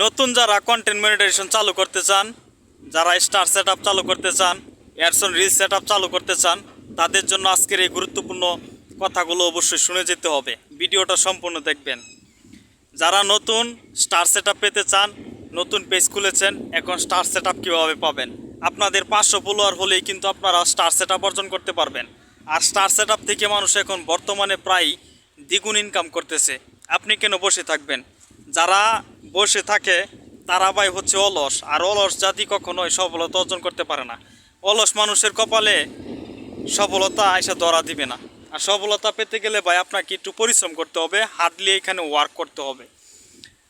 নতুন যারা content monetization চালু করতে চান, যারা স্টার সেট চালু করতে চান এয়ারসন রিল সেট চালু করতে চান, তাদের জন্য আজকের এই গুরুত্বপূর্ণ কথাগুলো অবশ্যই শুনে যেতে হবে। ভিডিওটা সম্পূর্ণ দেখবেন। যারা নতুন স্টার সেট পেতে চান, নতুন পেজ খুলেছেন, এখন স্টার সেট কীভাবে পাবেন? আপনাদের পাঁচশো ফলোয়ার হলেই কিন্তু আপনারা স্টার সেট অর্জন করতে পারবেন। আর স্টার সেট থেকে মানুষ এখন বর্তমানে প্রায় দ্বিগুণ ইনকাম করতেছে। আপনি কেন বসে থাকবেন? যারা বসে থাকে, তারা ভাই হচ্ছে অলস। আর অলস জাতি কখনোই সফলতা অর্জন করতে পারে না। অলস মানুষের কপালে সফলতা এসে ধরা দিবে না। আর সফলতা পেতে গেলে ভাই আপনাকে একটু পরিশ্রম করতে হবে হার্ডলি এখানে ওয়ার্ক করতে হবে।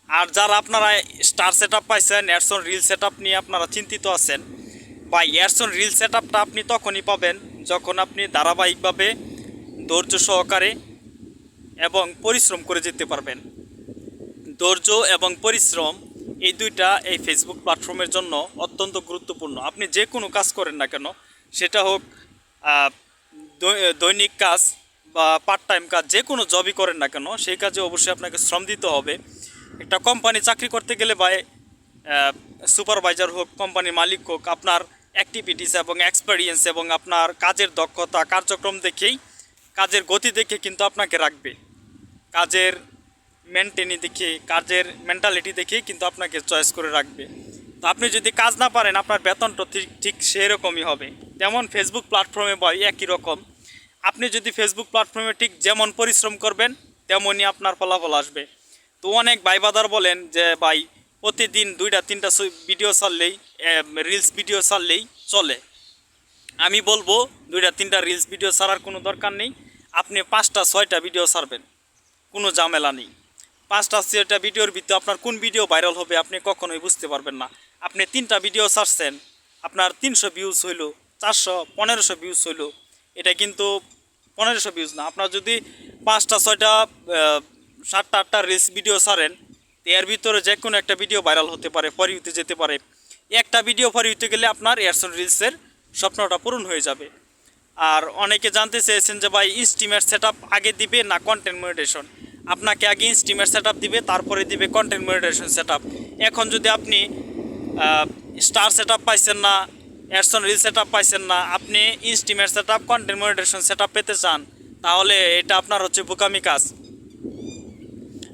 আর যারা আপনারা স্টার সেট আপ পাইছেন এয়ারসন রিল সেট আপ নিয়ে আপনারা চিন্তিত আছেন বা এয়ারসন রিল সেট আপটা আপনি তখনই পাবেন যখন আপনি ধারাবাহিকভাবে ধৈর্য সহকারে এবং পরিশ্রম করে যেতে পারবেন। ধৈর্য এবং পরিশ্রম এই দুইটা এই ফেসবুক প্ল্যাটফর্মের জন্য অত্যন্ত গুরুত্বপূর্ণ। আপনি যে কোনো কাজ করেন না কেন, সেটা হোক দৈনিক কাজ বা পার্ট টাইম কাজ, যে কোনো জবই করেন না কেন, সেই কাজে অবশ্যই আপনাকে শ্রম দিতে হবে। একটা কোম্পানি চাকরি করতে গেলে বা সুপারভাইজার হোক কোম্পানির মালিক হোক, আপনার অ্যাক্টিভিটিস এবং এক্সপেরিয়েন্স এবং আপনার কাজের দক্ষতা, কার্যক্রম দেখেই, কাজের গতি দেখে কিন্তু আপনাকে রাখবে। কাজের মেনটেনি দেখে, কাজের মেন্টালিটি দেখে কিন্তু আপনাকে চয়েস করে রাখবে। তো আপনি যদি কাজ না পারেন, আপনার বেতনটা ঠিক ঠিক সেরকমই হবে। যেমন ফেসবুক প্ল্যাটফর্মে বা একই রকম। আপনি যদি ফেসবুক প্ল্যাটফর্মে ঠিক যেমন পরিশ্রম করবেন, তেমনই আপনার ফলাফল আসবে। তো অনেক ভাইবাদার বলেন যে, ভাই, প্রতিদিন দুইটা, তিনটা ভিডিও ছাড়লেই রিলস ভিডিও ছাড়লেই চলে। আমি বলব, দুইটা, তিনটা রিলস ভিডিও ছাড়ার কোনো দরকার নেই। আপনি পাঁচটা, ছয়টা ভিডিও ছাড়বেন। কোনো ঝামেলা নেই। পাঁচটা ছয়টা ভিডিওর ভিতরে আপনার কোন ভিডিও ভাইরাল হবে আপনি কখনোই বুঝতে পারবেন না। আপনি তিনটা ভিডিও ছাড়ছেন, আপনার তিনশো ভিউজ হইল, চারশো, পনেরোশো ভিউজ হইল। এটা কিন্তু পনেরোশো ভিউজ না। আপনার যদি পাঁচটা, ছয়টা সাতটা, আটটা রিলস ভিডিও তো এর ভিতরে যে কোনো একটা ভিডিও ভাইরাল হতে পারে ফরি ফরিউতে যেতে পারে। একটা ভিডিও ফরি ফরিউতে গেলে আপনার এয়ারসন রিলসের স্বপ্নটা পূরণ হয়ে যাবে। আর অনেকে জানতে চেয়েছেন যে ভাই ইনস্টিমেট সেট আগে দিবে না কন্টেন্ট মনিটেশন আপনাকে আগে স্টিমের সেট দিবে, তারপরে দিবে কন্টেন্ট মনিটেশন সেট এখন যদি আপনি স্টার সেট পাইছেন না এয়ারসন রিল সেট পাইছেন না, আপনি ইনস্টিমের set up content monetization set পেতে চান, তাহলে এটা আপনার হচ্ছে বোকামি কাজ।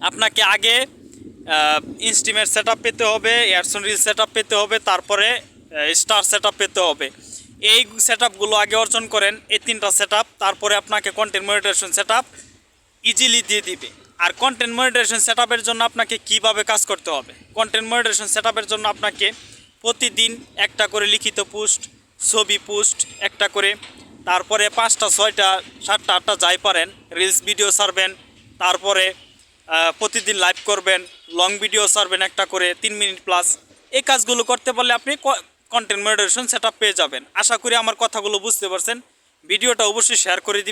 আপনাকে আগে ইনস্টিমেট সেট পেতে হবে এয়ারসন রিল সেট পেতে হবে, তারপরে স্টার সেট পেতে হবে। এই সেট আগে অর্জন করেন, এই তিনটা সেট তারপরে আপনাকে কন্টেন্ট মনিটেশন সেট ইজিলি দিয়ে দিবে। আর কন্টেন্ট মনিটেশন সেট জন্য আপনাকে কীভাবে কাজ করতে হবে? কন্টেন্ট মনিটেশন সেট জন্য আপনাকে প্রতিদিন একটা করে লিখিত পোস্ট ছবি পোস্ট একটা করে, তারপরে পাঁচটা, ছয়টা, সাতটা, আটটা যাই পারেন রিলস ভিডিও সারবেন তারপরে প্রতিদিন লাইভ করবেন লং ভিডিও ছাড়বেন একটা করে, তিন মিনিট প্লাস এই কাজগুলো করতে পারলে আপনি কন্টেন্ট মনিটেশন সেট পেয়ে যাবেন। আশা করি আমার কথাগুলো বুঝতে পারছেন। ভিডিওটা অবশ্যই শেয়ার করে দিবেন।